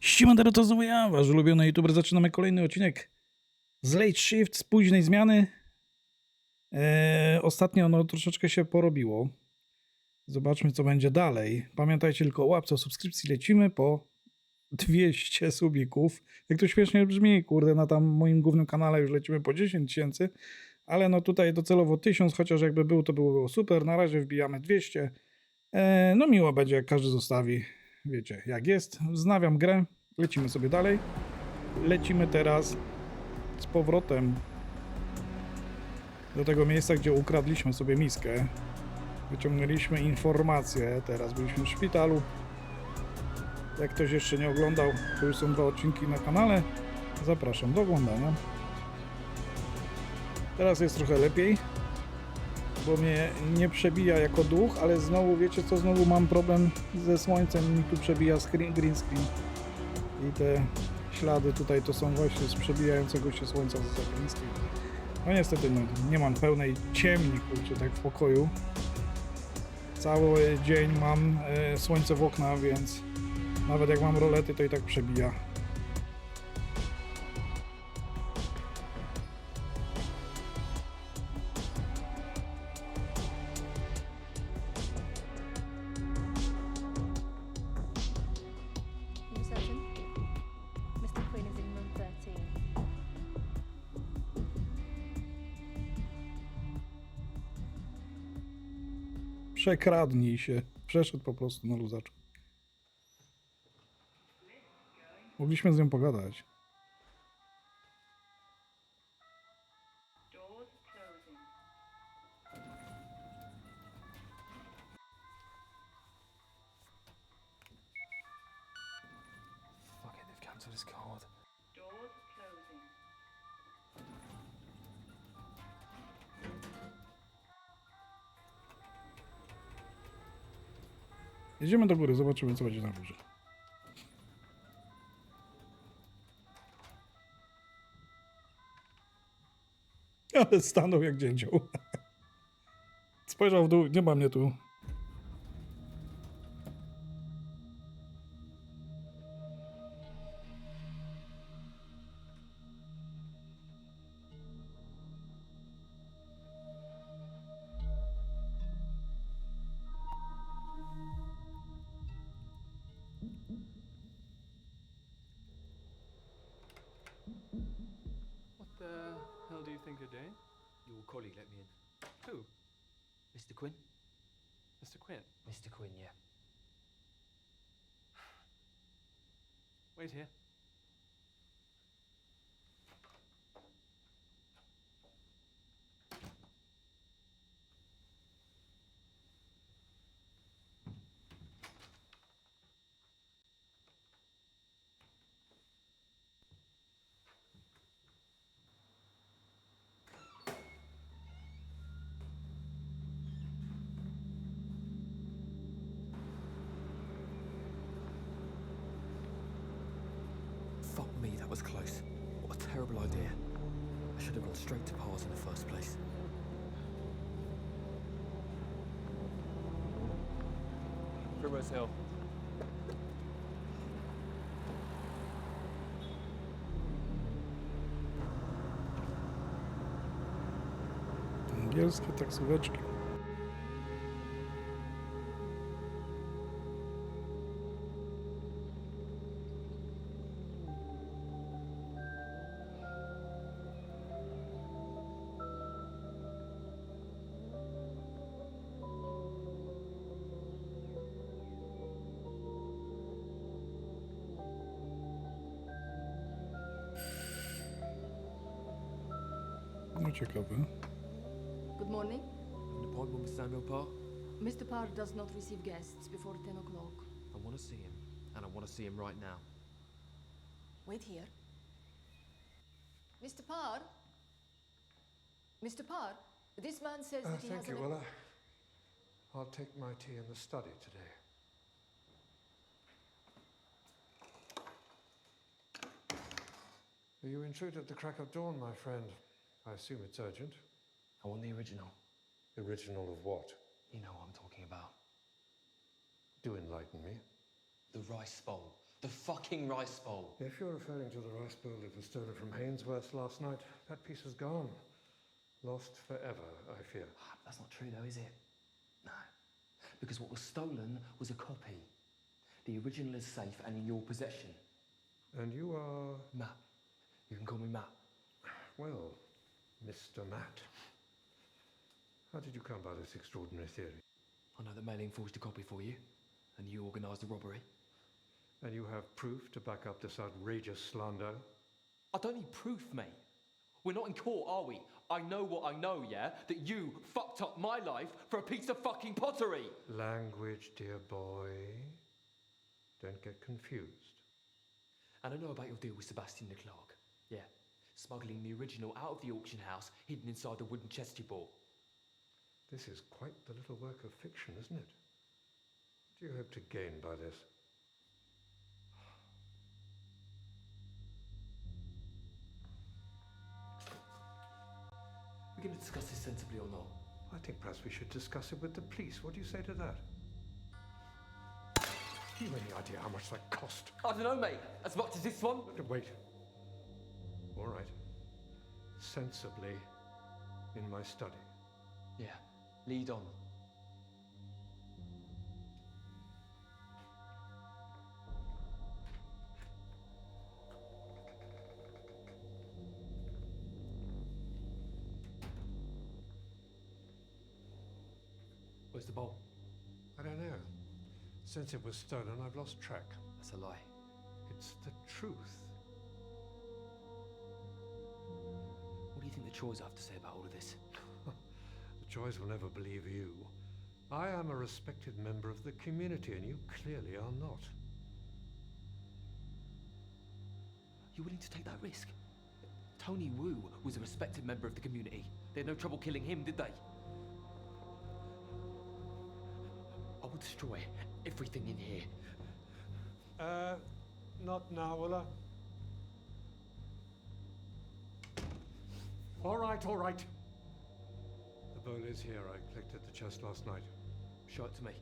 Siemandero, to znowu ja, wasz ulubiony youtuber. Zaczynamy kolejny odcinek z Late Shift, z późnej zmiany. Eee, ostatnio no troszeczkę się porobiło. Zobaczmy, co będzie dalej. Pamiętajcie tylko o łapce, o subskrypcji. Lecimy po 200 subików. Jak to śmiesznie brzmi, kurde, na tam moim głównym kanale już lecimy po 10 tysięcy. Ale no tutaj docelowo 1000, chociaż jakby był, to było super. Na razie wbijamy 200. Eee, no miło będzie, jak każdy zostawi. Wiecie, jak jest. Wznawiam grę. Lecimy sobie dalej. Lecimy teraz z powrotem do tego miejsca, gdzie ukradliśmy sobie miskę. Wyciągnęliśmy informacje. Teraz byliśmy w szpitalu. Jak ktoś jeszcze nie oglądał, to już są dwa odcinki na kanale. Zapraszam do oglądania. Teraz jest trochę lepiej, bo mnie nie przebija jako duch, ale znowu wiecie co, znowu mam problem ze słońcem, mi tu przebija screen, green screen. I te ślady tutaj to są właśnie z przebijającego się słońca za green screen. No niestety no, nie mam pełnej ciemni, kurczę, tak w pokoju. Cały dzień mam e, słońce w okna, więc nawet jak mam rolety, to i tak przebija. Przekradnij się. Przeszedł po prostu na luzaczku. Mogliśmy z nią pogadać. Jedziemy do góry, zobaczymy co będzie na górze. Ale stanął jak dzięcioł. Spojrzał w dół, nie ma mnie tu. Hell do you think you're doing? Your colleague let me in. Who? Mr. Quinn? Mr. Quinn. Mr. Quinn, yeah. Wait here. Terrible idea. I should have gone straight to Pars in the first place. Primrose Hill. Angielskie taksóweczki. No ciekawe. Good morning. An appointment with Samuel Parr? Mr. Parr does not receive guests before 10 o'clock. I want to see him, and I want to see him right now. Wait here. Mr. Parr? Mr. Parr, this man says Uh, that he thank has you. an... Well, uh, I'll take my tea in the study today. You intrude at the crack of dawn, my friend. I assume it's urgent. I want the original. Original of what? You know what I'm talking about. Do enlighten me. The rice bowl. The fucking rice bowl. If you're referring to the rice bowl that was stolen from Hainsworth last night, that piece is gone. Lost forever, I fear. Ah, that's not true though, is it? No. Because what was stolen was a copy. The original is safe and in your possession. And you are, Matt. You can call me Matt. well, Mr. Matt. How did you come by this extraordinary theory? I know that Mailing forged a copy for you, and you organised the robbery. And you have proof to back up this outrageous slander? I don't need proof, mate. We're not in court, are we? I know what I know, yeah? That you fucked up my life for a piece of fucking pottery. Language, dear boy. Don't get confused. And I know about your deal with Sebastian Leclerc. Yeah. Smuggling the original out of the auction house, hidden inside the wooden chest you bought. This is quite the little work of fiction, isn't it? What do you hope to gain by this? We're going to discuss this sensibly or not? I think perhaps we should discuss it with the police. What do you say to that? Do you have any idea how much that cost? I don't know, mate. As much as this one? Wait. All right. Sensibly in my study. Yeah. Lead on. Where's the bowl? I don't know. Since it was stolen, I've lost track. That's a lie. It's the truth. The Troys have to say about all of this? The Joys will never believe you. I am a respected member of the community, and you clearly are not. You willing to take that risk? Tony Wu was a respected member of the community. They had no trouble killing him, did they? I will destroy everything in here. Uh, not now, Ulla. All right, all right. The bone is here. I collected the chest last night. Show it to me.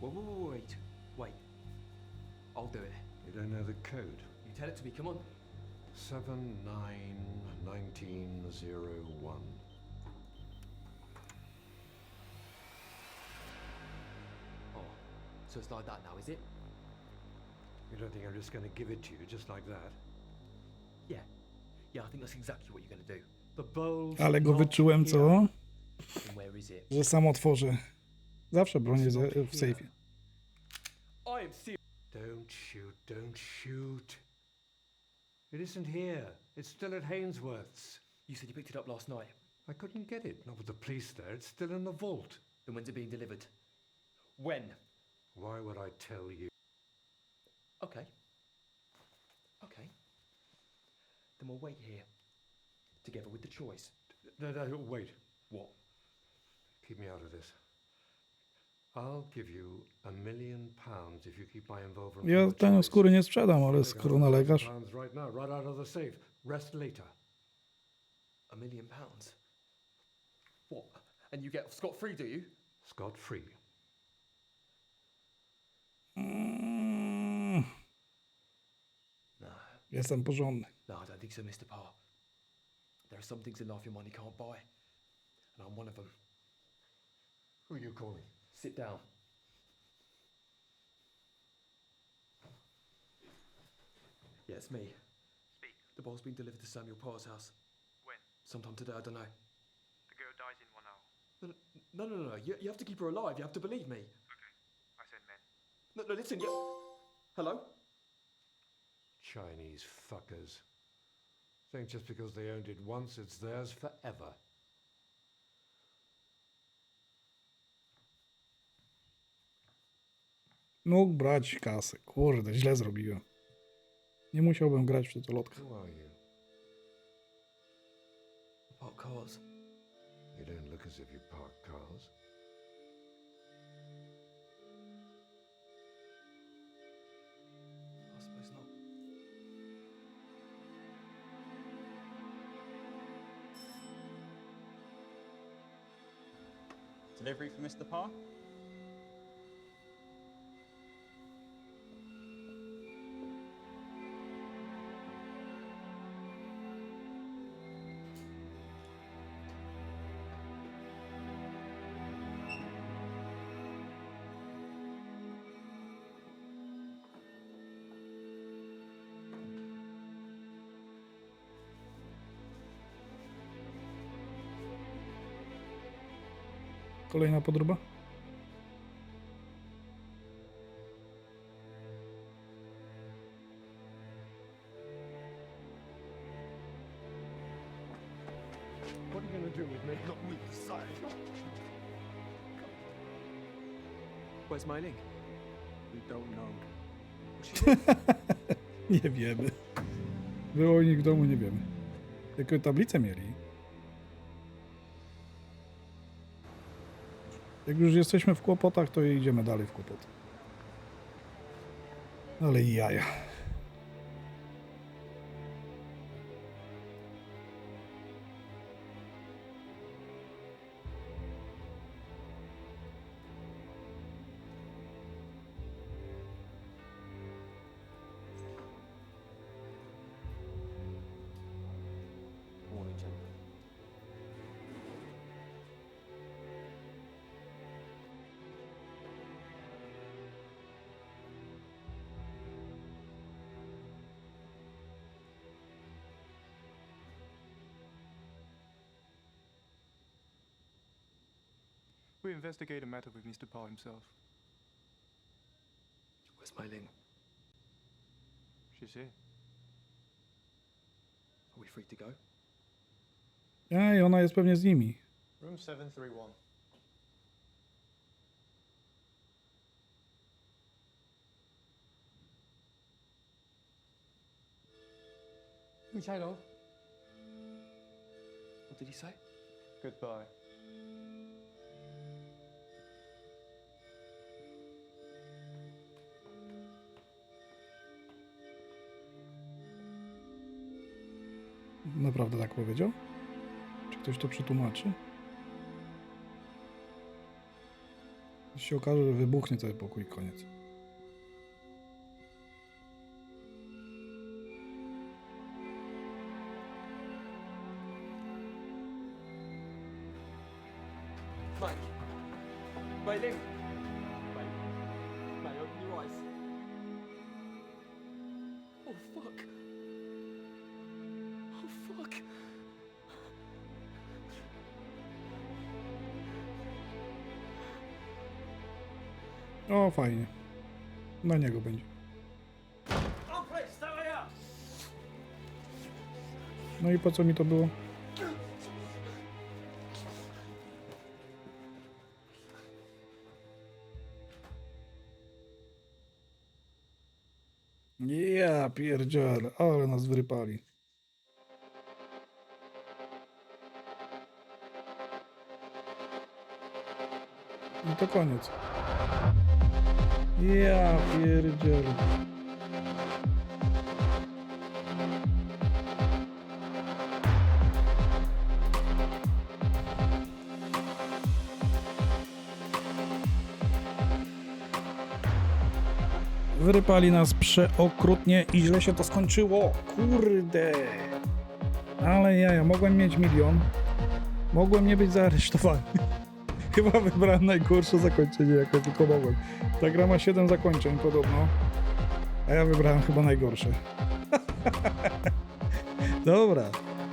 Whoa, whoa, whoa, wait. Wait. I'll do it. You don't know the code? You tell it to me, come on. 791901. So it's like that now, is it? You don't think I'm just going to give it to you just like that? Yeah. Yeah, I think that's exactly what you're gonna do. The bowl's Ale go not wyczułem, here. co? And where is it? Że sam otworzę. Zawsze bronię ze- w sejfie. I am serious. Don't shoot, don't shoot. It isn't here. It's still at Hainsworth's. You said you picked it up last night. I couldn't get it, not with the police there. It's still in the vault. Then when's it being delivered? When? Why would I tell you? Okay. Okay. Then we'll wait here. Together with the choice. No, no, wait. What? Keep me out of this. I'll give you a million pounds if you keep my involvement. Ja with the ten choice. skóry nie sprzedam, ale Take skoro a thousand nalegasz. Pounds right now, right out of the safe. Rest later. A million pounds? What? And you get scot free, do you? Scot free. Mm, No. Jestem porządny. No, I don't think so, Mr. Parr. There are some things in life your money can't buy. And I'm one of them. Who are you calling? Sit down. Yeah, it's me. Speak. The bowl's been delivered to Samuel Parr's house. When? Sometime today, I don't know. The girl dies in one hour. No, no, no, no, no. You, you have to keep her alive. You have to believe me. Okay. I said men. No, no, listen. You... Hello? Chinese fuckers. Think just because they owned it once, it's theirs forever. Mógł brać kasę. Kurde, źle zrobiłem. Nie musiałbym grać w totolotkę. Who are you? What cars? You don't look as if you park cars. Delivery for Mr. Parr? Kolejna podróba. What are you going to do with me? Not me, decide. Where's my link? You don't know. Nie wiemy. Było nich w domu, nie wiemy. Jaką tablicę mieli. Jak już jesteśmy w kłopotach, to idziemy dalej w kłopoty. Ale i jaja. We investigate a matter with Mr. Paul himself. Where's my link? She's here. Are we free to go? Ej, ona jest pewnie z nimi. Room 731. Michaelo. What did he say? Goodbye. Naprawdę tak powiedział? Czy ktoś to przetłumaczy? Jeśli się okaże, że wybuchnie cały pokój, koniec. Mate, Lim. Mate. Mate, open your eyes. Oh, fuck. O, fajnie. Na niego będzie. No i po co mi to było? Ja pierdzielę, ale nas wyrypali. To koniec. Ja pierdzielę. Wyrypali nas przeokrutnie i źle się to skończyło. Kurde. Ale ja, ja mogłem mieć milion. Mogłem nie być zaaresztowany. Chyba wybrałem najgorsze zakończenie, jakie tylko mogłem. Ta gra ma 7 zakończeń podobno. A ja wybrałem chyba najgorsze. Dobra.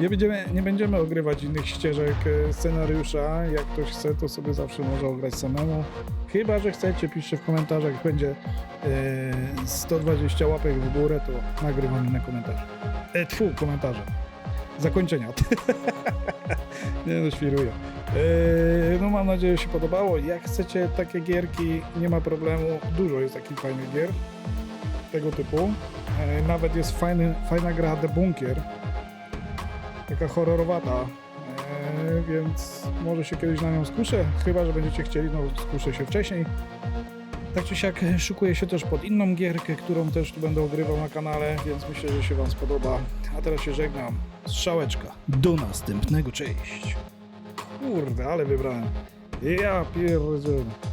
Nie będziemy, nie będziemy ogrywać innych ścieżek e, scenariusza. Jak ktoś chce, to sobie zawsze może ograć samemu. Chyba, że chcecie, piszcie w komentarzach. Jak będzie e, 120 łapek w górę, to nagrywam inne komentarze. E, tfu, komentarze. Zakończenia. nie no, świruję. Eee, no mam nadzieję, że się podobało. Jak chcecie takie gierki, nie ma problemu. Dużo jest takich fajnych gier tego typu. Eee, nawet jest fajny, fajna gra The Bunkier. Taka horrorowata. Eee, więc może się kiedyś na nią skuszę. Chyba, że będziecie chcieli, no skuszę się wcześniej. Tak czy siak szykuję się też pod inną gierkę, którą też tu będę ogrywał na kanale, więc myślę, że się Wam spodoba. A teraz się żegnam. Strzałeczka. Do następnego. Cześć. Kurde, ale wybrałem Ja pierdzielę.